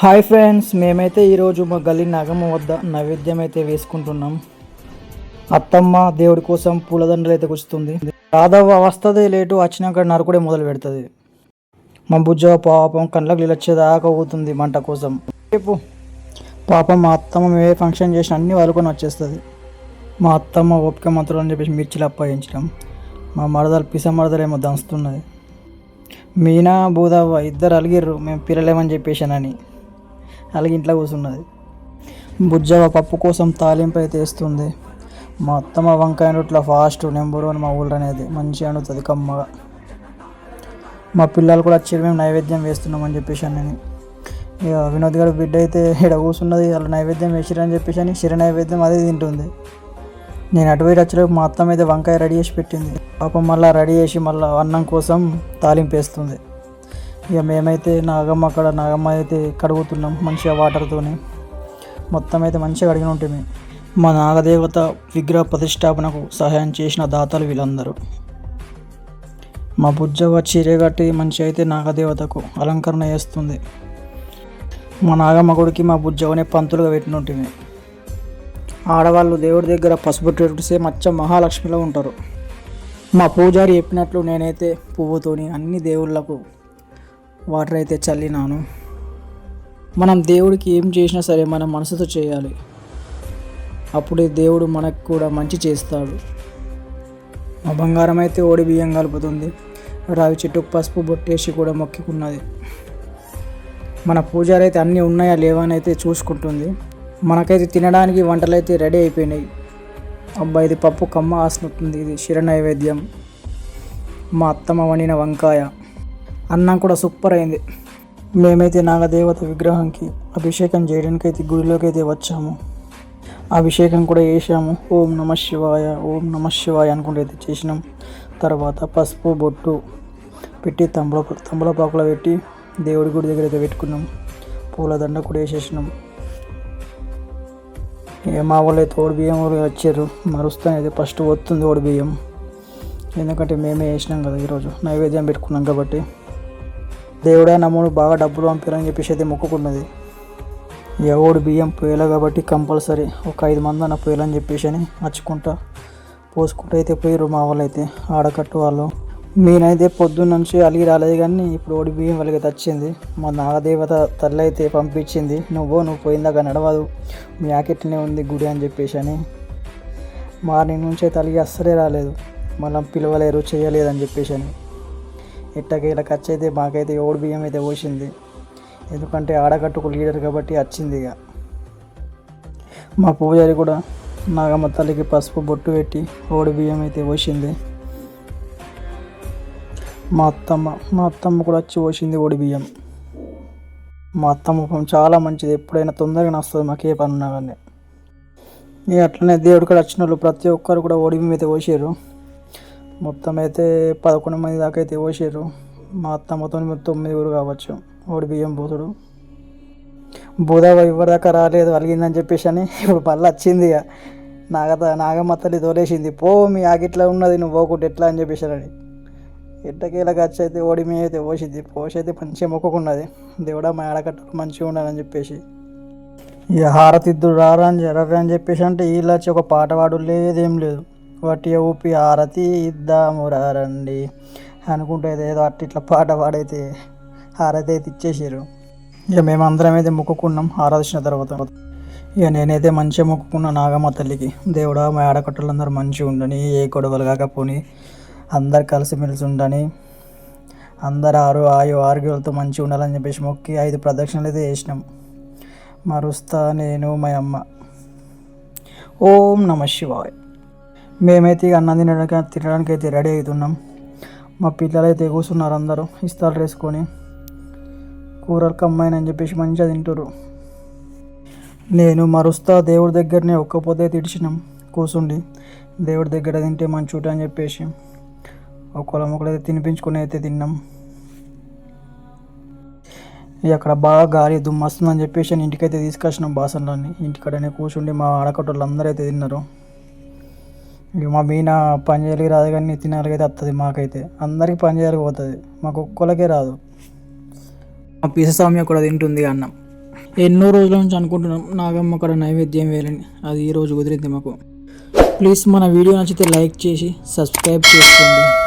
Hi friends మేమైతే ఈరోజు మా గల్లి నాగమ్మ వద్ద నైవేద్యం అయితే వేసుకుంటున్నాం. అత్తమ్మ దేవుడి కోసం పూలదండలు అయితే కూర్చుతుంది. రాధవ్వ వస్తుంది లేటు వచ్చినాక నరకుడే మొదలు పెడుతుంది. మా బుజ్జ పాపం కళ్ళకు నీళ్ళు వచ్చేదాకా పోతుంది మంట కోసం. రేపు పాపం మా అత్తమ్మ ఏ ఫంక్షన్ చేసిన అన్ని వరకొని వచ్చేస్తుంది. మా అత్తమ్మ ఓపిక మంత్రులు అని చెప్పేసి మిర్చిలు అప్పాయించడం మా మరదలు పిస మరదలేమో దంచుతున్నది. మీనా బూదవ్వ ఇద్దరు అలిగిర్రు మేము పిల్లలేమని చెప్పేసానని అలాగే ఇంట్లో కూర్చున్నది బుజ్జవ పప్పు కోసం తాలింపు అయితే వేస్తుంది. మా అత్తమ్మ వంకాయ రొట్ల ఫాస్ట్ నెంబర్ వన్ మా ఊళ్ళో అనేది మంచిగా అనుతుంది కమ్మగా. మా పిల్లలు కూడా వచ్చి మేము నైవేద్యం వేస్తున్నామని చెప్పేసి నేను ఇక వినోద్ గారు బిడ్డ అయితే ఇక్కడ కూర్చున్నది వాళ్ళు నైవేద్యం వేసిరని చెప్పేసి అని శిర నైవేద్యం అదే తింటుంది. నేను అటు పోయి వచ్చేలోపు మా అత్తమ్మ అయితే వంకాయ రెడీ చేసి పెట్టింది. పాపం మళ్ళీ రెడీ చేసి మళ్ళీ అన్నం కోసం తాలింపు వేస్తుంది. ఇక మేమైతే నాగమ్మ అక్కడ నాగమ్మ అయితే కడుగుతున్నాం మంచిగా వాటర్తోని మొత్తం అయితే మంచిగా కడిగిన ఉంటుంది మా నాగదేవత విగ్రహ ప్రతిష్టాపనకు సహాయం చేసిన దాతలు వీళ్ళందరూ. మా బుజ్జవ చీర కట్టి మంచి అయితే నాగదేవతకు అలంకరణ చేస్తుంది. మా నాగమ్మ గుడికి మా బుజ్జవనే పంతులుగా పెట్టిన ఉంటుంది ఆడవాళ్ళు దేవుడి దగ్గర పసుపు పెడితే మచ్చ మహాలక్ష్మిలో ఉంటారు. మా పూజారి చెప్పినట్లు నేనైతే పువ్వుతోని అన్ని దేవుళ్ళకు వాటర్ అయితే చల్లినాను. మనం దేవుడికి ఏం చేసినా సరే మన మనసుతో చేయాలి. అప్పుడే దేవుడు మనకు కూడా మంచి చేస్తాడు. మా బంగారం అయితే ఓడి బియ్యం కలుపుతుంది. రావి చెట్టుకు పసుపు బొట్టేసి కూడా మొక్కుకున్నది. మన పూజారి అయితే అన్నీ ఉన్నాయా లేవా అని అయితే చూసుకుంటుంది. మనకైతే తినడానికి వంటలు అయితే రెడీ అయిపోయినాయి. అబ్బా ఇది పప్పు కమ్మ ఆస్తున్నట్టుంది ఇది శిర నైవేద్యం. మా అత్తమ్మ వండిన వంకాయ. అన్నం కూడా సూపర్ అయింది. మేమైతే నాగదేవత విగ్రహంకి అభిషేకం చేయడానికి అయితే గుడిలోకి అయితే వచ్చాము. అభిషేకం కూడా చేసాము ఓం నమ శివాయ ఓం నమ శివాయ అనుకుంటే అయితే చేసినాం. తర్వాత పసుపు బొట్టు పెట్టి తంబల తంబలపాకులో పెట్టి దేవుడి గుడి దగ్గర అయితే పెట్టుకున్నాం. పూలదండ కూడా వేసేసినాం. ఇక మా వాళ్ళు అయితే ఓడి బియ్యం వచ్చారు మరుస్తాను అయితే ఫస్ట్ వస్తుంది ఓడి బియ్యం. ఎందుకంటే మేమే వేసినాం కదా ఈరోజు. నైవేద్యం పెట్టుకున్నాం కాబట్టి. దేవుడా నమ్ముడు బాగా డబ్బులు పంపారని చెప్పేసి అయితే మొక్కుకున్నది. ఎవడు బియ్యం పోయేలా కాబట్టి కంపల్సరీ ఒక ఐదు మంది అన్న పోయాలని చెప్పేసి అని నచ్చుకుంటా పోసుకుంటూ అయితే పోయారు మా వాళ్ళు అయితే ఆడకట్టు వాళ్ళు. నేనైతే పొద్దున్న నుంచి అలిగి రాలేదు కానీ ఇప్పుడు ఓడి బియ్యం వాళ్ళకి వచ్చింది మా నాగదేవత తల్లి అయితే పంపించింది నువ్వు నువ్వు పోయిందాక నడవదు మీ ఆకెట్నే ఉంది గుడి అని చెప్పేసి అని. మార్నింగ్ నుంచి అయితే అలిగి అస్సలే రాలేదు మళ్ళీ పిలవలేరు చేయలేదు అని చెప్పేసి అని. ఇట్టకి ఇలా ఖర్చు అయితే మాకైతే ఓడి బియ్యం అయితే పోసింది. ఎందుకంటే ఆడగట్టుకు లీడర్ కాబట్టి వచ్చింది ఇక. మా పూజారి కూడా నాగమ్మ తల్లికి పసుపు బొట్టు పెట్టి ఓడి బియ్యం అయితే పోసింది. మా అత్తమ్మ మా అత్తమ్మ కూడా వచ్చి పోసింది ఓడి బియ్యం. మా అత్తమ్మ చాలా మంచిది ఎప్పుడైనా తొందరగా వస్తుంది మాకు ఏ పని ఉన్నా కానీ. ఇక అట్లనే దేవుడు కూడా వచ్చిన వాళ్ళు ప్రతి ఒక్కరు కూడా ఓడి బియ్యం అయితే పోసారు మొత్తం అయితే పదకొండు మంది దాకా అయితే పోసారు మా అత్తమ్మతో తొమ్మిది ఊరు కావచ్చు. ఓడి బియ్యం పోతుడు బుధవ ఇవ్వదాకా రాలేదు అలిగిందని చెప్పేసి అని ఇప్పుడు పళ్ళు వచ్చింది ఇక. నాగత నాగమత్తలి తోలేసింది. పో మీ ఆగిట్లా ఉన్నది నువ్వు పోకుంటే ఎట్లా? అని చెప్పేసి అని ఎట్టకేలా ఖర్చు అయితే ఓడి మీ అయితే పోసింది. పోసి అయితే మంచిగా మొక్కుకున్నది. దేవుడా మా ఆడకట్టలు మంచిగా ఉండాలని చెప్పేసి. ఇక హారతిద్దుడు రారా అని జరరా అని చెప్పేసి అంటే వీళ్ళు వచ్చి ఒక పాట పాడు లేదేం లేదు. వాటి ఊపి హారతి ఇద్దాము రండి అనుకుంటే ఏదో అట్ట ఇట్లా పాట పాడైతే హారతి అయితే ఇచ్చేసారు ఇక మేము అందరం అయితే మొక్కుకున్నాం ఆరాధించిన తర్వాత. ఇక నేనైతే మంచిగా మొక్కుకున్న నాగమ్మ తల్లికి. దేవుడా మా ఆడకట్టలందరూ మంచిగా ఉండని ఏ గొడవలు కాకపోని అందరు కలిసిమెలిసి ఉండని అందరు ఆరు ఆయు ఆరోగ్యాలతో మంచిగా ఉండాలని చెప్పేసి మొక్కి ఐదు ప్రదక్షిణలు అయితే చేసినాం. మరుస్తా నేను మా అమ్మ. ఓం నమ శివాయ్. మేమైతే ఇక అన్నం తినడానికి తినడానికి అయితే రెడీ అవుతున్నాం. మా పిల్లలు అయితే కూర్చున్నారు అందరూ ఇస్తాలు వేసుకొని. కూరలు కమ్మాయినని చెప్పేసి మంచిగా తింటారు నేను మరుస్తా దేవుడి దగ్గరనే ఒక్కపోతే తిడిచినాం కూర్చుండి దేవుడి దగ్గర తింటే మంచి అని చెప్పేసి. ఒకళ్ళ మొక్కలైతే తినిపించుకొని అయితే తిన్నాం. అక్కడ బాగా గాలి దుమ్మస్తుందని చెప్పేసి నేను ఇంటికైతే తీసుకొచ్చినాం బాసనలన్నీ. ఇంటికాడనే కూర్చుండి మా ఆడకట్టోళ్ళు అందరూ అయితే తిన్నారు. ఇక మా మీన పని చేయడానికి రాదు కానీ తినాలకైతే వస్తుంది మాకైతే. అందరికీ పని చేయడానికి పోతుంది మాకు ఒక్కలకే రాదు. మా పీసస్వామి కూడా తింటుంది అన్నం. ఎన్నో రోజుల నుంచి అనుకుంటున్నాం నాగమ్మ అక్కడ నైవేద్యం వేయాలని. అది ఈ రోజు కుదిరింది మాకు. ప్లీజ్ మన వీడియో నచ్చితే లైక్ చేసి సబ్స్క్రైబ్ చేసుకోండి.